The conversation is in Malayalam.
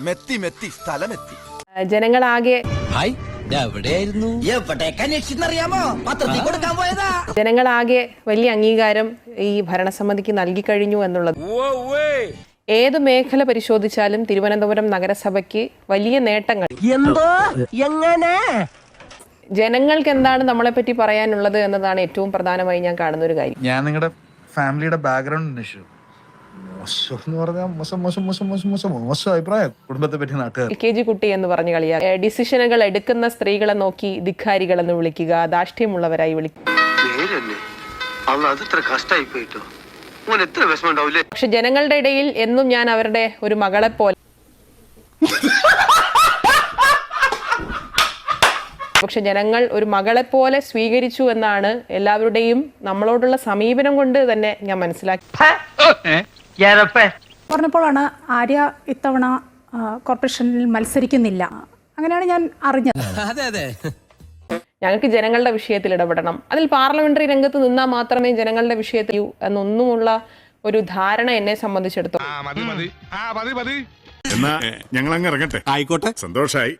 മെത്തി മെത്തി സ്ഥലമെത്തി ജനങ്ങളാകെ ജനങ്ങളാകെ വലിയ അംഗീകാരം ഈ ഭരണസമിതിക്ക് നൽകി കഴിഞ്ഞു എന്നുള്ളത്. ഏത് മേഖല പരിശോധിച്ചാലും തിരുവനന്തപുരം നഗരസഭയ്ക്ക് വലിയ നേട്ടങ്ങൾ. എന്തോ? എങ്ങനെ? ജനങ്ങൾക്ക് എന്താണ് നമ്മളെ പറ്റി പറയാനുള്ളത് എന്നതാണ് ഏറ്റവും പ്രധാനമായി ഞാൻ കാണുന്ന ഒരു കാര്യം. ഞാൻ നിങ്ങളുടെ ഫാമിലിയുടെ ബാക്ക്ഗ്രൗണ്ട് അന്വേഷിച്ചു. മോശം എന്ന് പറഞ്ഞാൽ മോശം മോശം മോശം മോശം മോശം. മോശം അഭിപ്രായം. കുടുംബത്തെ പറ്റി നാട്ടുകാർ. കെ ജി കുട്ടി എന്ന് പറഞ്ഞ് കളിയാ. ഡിസിഷനുകൾ എടുക്കുന്ന സ്ത്രീകളെ നോക്കി ധിക്കാരികൾ എന്ന് വിളിക്കുക ദാഷ്ട്യമുള്ളവരായി വിളിക്കുക പക്ഷെ ജനങ്ങളുടെ ഇടയിൽ എന്നും ഞാൻ അവരുടെ ഒരു മകളെ പോലെ പക്ഷെ ജനങ്ങൾ ഒരു മകളെ പോലെ സ്വീകരിച്ചു എന്നാണ് എല്ലാവരുടെയും നമ്മളോടുള്ള സമീപനം കൊണ്ട് തന്നെ ഞാൻ മനസ്സിലാക്കി പറഞ്ഞപ്പോഴാണ് ആര്യ ഇത്തവണ കോർപ്പറേഷനിൽ മത്സരിക്കുന്നില്ല. അങ്ങനെയാണ് ഞാൻ അറിഞ്ഞത്. അതെ അതെ. ഞങ്ങൾക്ക് ജനങ്ങളുടെ വിഷയത്തിൽ ഇടപെടണം. അതിൽ പാർലമെന്ററി രംഗത്ത് നിന്നാൽ മാത്രമേ ജനങ്ങളുടെ വിഷയത്തിൽ എന്നൊന്നുമുള്ള ഒരു ധാരണ എന്നെ സംബന്ധിച്ചിടത്തോളം. എന്നാ ഞങ്ങൾ അങ്ങ് ഇറങ്ങട്ടെ. ആയിക്കോട്ടെ. സന്തോഷായി.